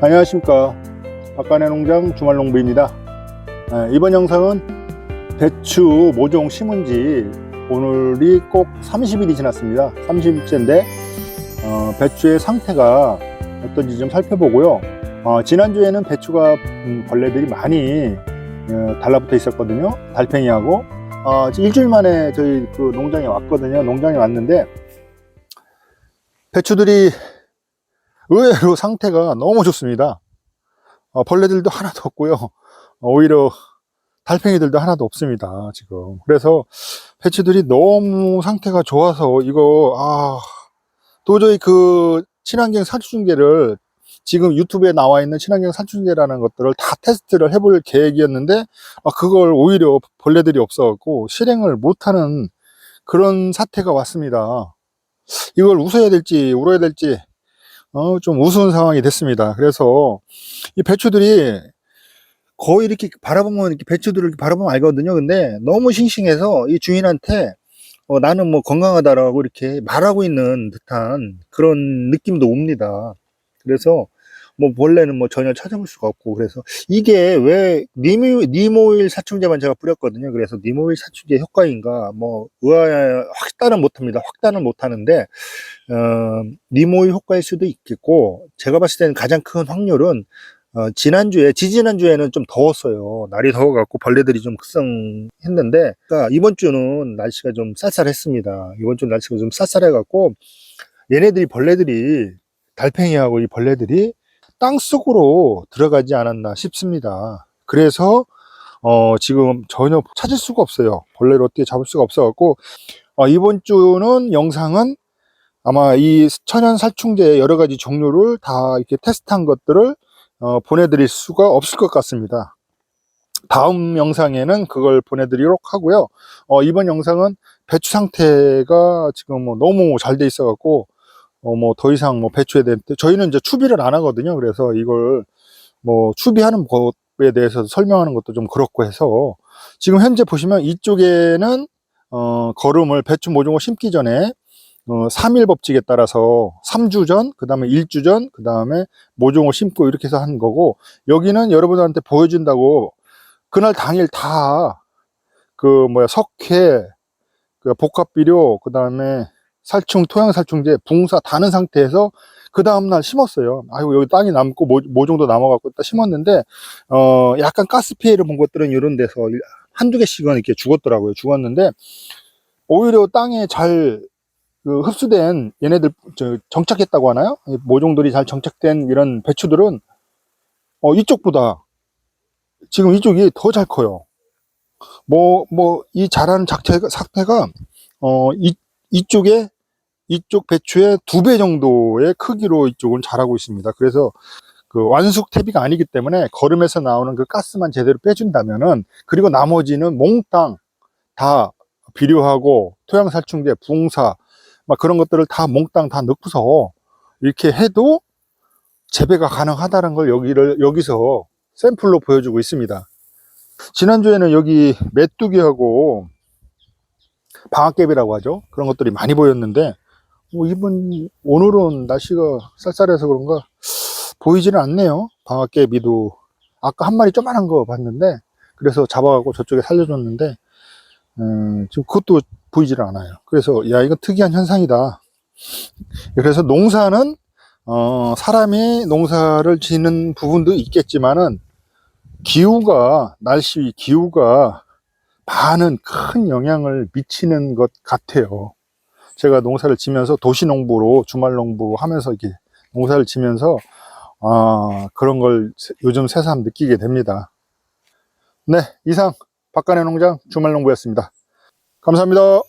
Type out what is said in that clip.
안녕하십니까. 박간의 농장 주말농부입니다. 아, 이번 영상은 배추 모종 심은 지 오늘이 꼭 30일이 지났습니다. 30일째인데 어, 배추의 상태가 어떤지 좀 살펴보고요. 어, 지난주에는 배추가 음, 벌레들이 많이 어, 달라붙어 있었거든요. 달팽이하고. 어, 일주일 만에 저희 그 농장에 왔거든요. 농장에 왔는데 배추들이 의외로 상태가 너무 좋습니다. 어, 벌레들도 하나도 없고요. 어, 오히려 달팽이들도 하나도 없습니다. 지금. 그래서 배추들이 너무 상태가 좋아서 이거 아 도저히 그 친환경 살충제를 지금 유튜브에 나와 있는 친환경 살충제라는 것들을 다 테스트를 해볼 계획이었는데 아, 그걸 오히려 벌레들이 없어갖고 실행을 못하는 그런 사태가 왔습니다. 이걸 웃어야 될지 울어야 될지 어, 좀 우스운 상황이 됐습니다. 그래서 이 배추들이 거의 이렇게 바라보면 이렇게 배추들을 바라보면 알거든요. 근데 너무 싱싱해서 이 주인한테 어, 나는 뭐 건강하다라고 이렇게 말하고 있는 듯한 그런 느낌도 옵니다. 그래서 뭐 벌레는 뭐 전혀 찾아볼 수가 없고 그래서 이게 왜 니모, 니모일 사충제만 제가 뿌렸거든요. 그래서 니모일 사충제 효과인가 뭐 의아 확단은 못합니다. 확단은 못하는데 어, 니모일 효과일 수도 있겠고 제가 봤을 때는 가장 큰 확률은 어, 지난주에 지지난주에는 좀 더웠어요. 날이 더워갖고 벌레들이 좀 급성했는데 그러니까 이번 주는 날씨가 좀 쌀쌀했습니다. 이번 주 날씨가 좀 쌀쌀해갖고 얘네들이 벌레들이 달팽이하고 이 벌레들이 땅 속으로 들어가지 않았나 싶습니다. 그래서 어, 지금 전혀 찾을 수가 없어요. 벌레를 어떻게 잡을 수가 없어갖고 어, 이번 주는 영상은 아마 이 천연 살충제 여러 가지 종류를 다 이렇게 테스트한 것들을 어, 보내드릴 수가 없을 것 같습니다. 다음 영상에는 그걸 보내드리도록 하고요. 어, 이번 영상은 배추 상태가 지금 뭐 너무 잘 돼 있어갖고 어, 뭐 더 이상 뭐 배추에 대한 저희는 이제 추비를 안 하거든요. 그래서 이걸 뭐 추비하는 것 에 대해서 설명하는 것도 좀 그렇고 해서 지금 현재 보시면 이쪽에는 어, 거름을 배추 모종을 심기 전에 어, 3일 법칙에 따라서 3주 전, 그 다음에 1주 전, 그 다음에 모종을 심고 이렇게 해서 한 거고, 여기는 여러분들한테 보여준다고, 그날 당일 다, 그, 뭐야, 석회, 그 복합비료, 그 다음에 살충, 토양살충제, 붕사 다는 상태에서 그 다음날 심었어요. 아이고, 여기 땅이 남고 모, 모종도 남아갖고 딱 심었는데, 어, 약간 가스 피해를 본 것들은 이런 데서 한두 개씩은 이렇게 죽었더라고요. 죽었는데, 오히려 땅에 잘 그 흡수된 얘네들 저 정착했다고 하나요? 이 모종들이 잘 정착된 이런 배추들은 어 이쪽보다 지금 이쪽이 더 잘 커요. 뭐 뭐 이 자라는 작태가 상태가 어 이, 이쪽에 이쪽 배추의 두 배 정도의 크기로 이쪽은 자라고 있습니다. 그래서 그 완숙 퇴비가 아니기 때문에 거름에서 나오는 그 가스만 제대로 빼준다면은 그리고 나머지는 몽땅 다 비료하고 토양살충제, 붕사 막 그런 것들을 다 몽땅 다 넣고서 이렇게 해도 재배가 가능하다는 걸 여기를 여기서 샘플로 보여주고 있습니다. 지난주에는 여기 메뚜기하고 방앗개비라고 하죠. 그런 것들이 많이 보였는데 뭐 이번 오늘은 날씨가 쌀쌀해서 그런가 보이지는 않네요. 방앗개비도 아까 한 마리 조그만한 거 봤는데 그래서 잡아가고 저쪽에 살려줬는데 음, 지금 그것도 보이질 않아요. 그래서 야 이거 특이한 현상이다. 그래서 농사는 어, 사람이 농사를 지는 부분도 있겠지만은 기후가 날씨 기후가 많은 큰 영향을 미치는 것 같아요. 제가 농사를 지면서 도시농부로 주말농부 하면서 이렇게 농사를 지면서 아, 그런 걸 요즘 새삼 느끼게 됩니다. 네, 이상 박간의 농장 주말농부였습니다. 감사합니다.